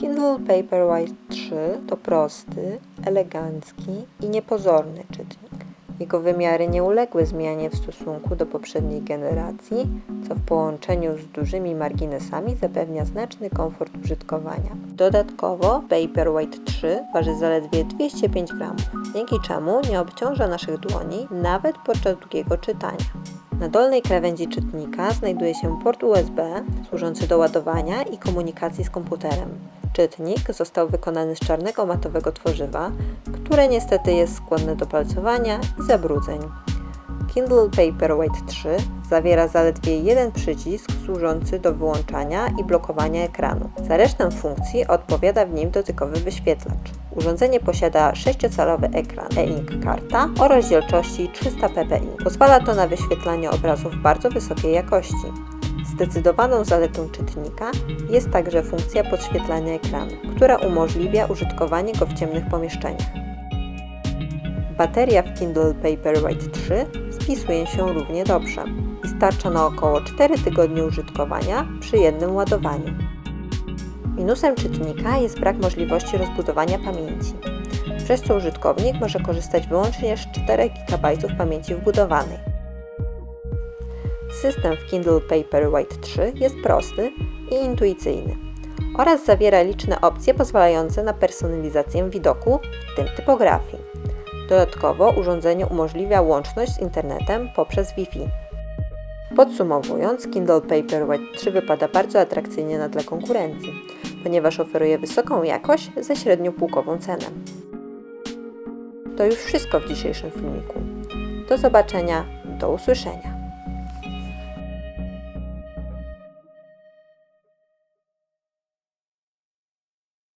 Kindle Paperwhite 3 to prosty, elegancki i niepozorny czytnik. Jego wymiary nie uległy zmianie w stosunku do poprzedniej generacji, co w połączeniu z dużymi marginesami zapewnia znaczny komfort użytkowania. Dodatkowo Paperwhite 3 waży zaledwie 205 gramów, dzięki czemu nie obciąża naszych dłoni nawet podczas długiego czytania. Na dolnej krawędzi czytnika znajduje się port USB służący do ładowania i komunikacji z komputerem. Czytnik został wykonany z czarnego matowego tworzywa, które niestety jest skłonne do palcowania i zabrudzeń. Kindle Paperwhite 3 zawiera zaledwie jeden przycisk służący do wyłączania i blokowania ekranu. Za resztę funkcji odpowiada w nim dotykowy wyświetlacz. Urządzenie posiada 6-calowy ekran e-ink karta o rozdzielczości 300 ppi. Pozwala to na wyświetlanie obrazów bardzo wysokiej jakości. Zdecydowaną zaletą czytnika jest także funkcja podświetlania ekranu, która umożliwia użytkowanie go w ciemnych pomieszczeniach. Bateria w Kindle Paperwhite 3 spisuje się równie dobrze i starcza na około 4 tygodnie użytkowania przy jednym ładowaniu. Minusem czytnika jest brak możliwości rozbudowania pamięci, przez co użytkownik może korzystać wyłącznie z 4 GB pamięci wbudowanej. System w Kindle Paperwhite 3 jest prosty i intuicyjny oraz zawiera liczne opcje pozwalające na personalizację widoku, w tym typografii. Dodatkowo urządzenie umożliwia łączność z internetem poprzez Wi-Fi. Podsumowując, Kindle Paperwhite 3 wypada bardzo atrakcyjnie na tle konkurencji, ponieważ oferuje wysoką jakość ze średnio półkową cenę. To już wszystko w dzisiejszym filmiku. Do zobaczenia, do usłyszenia.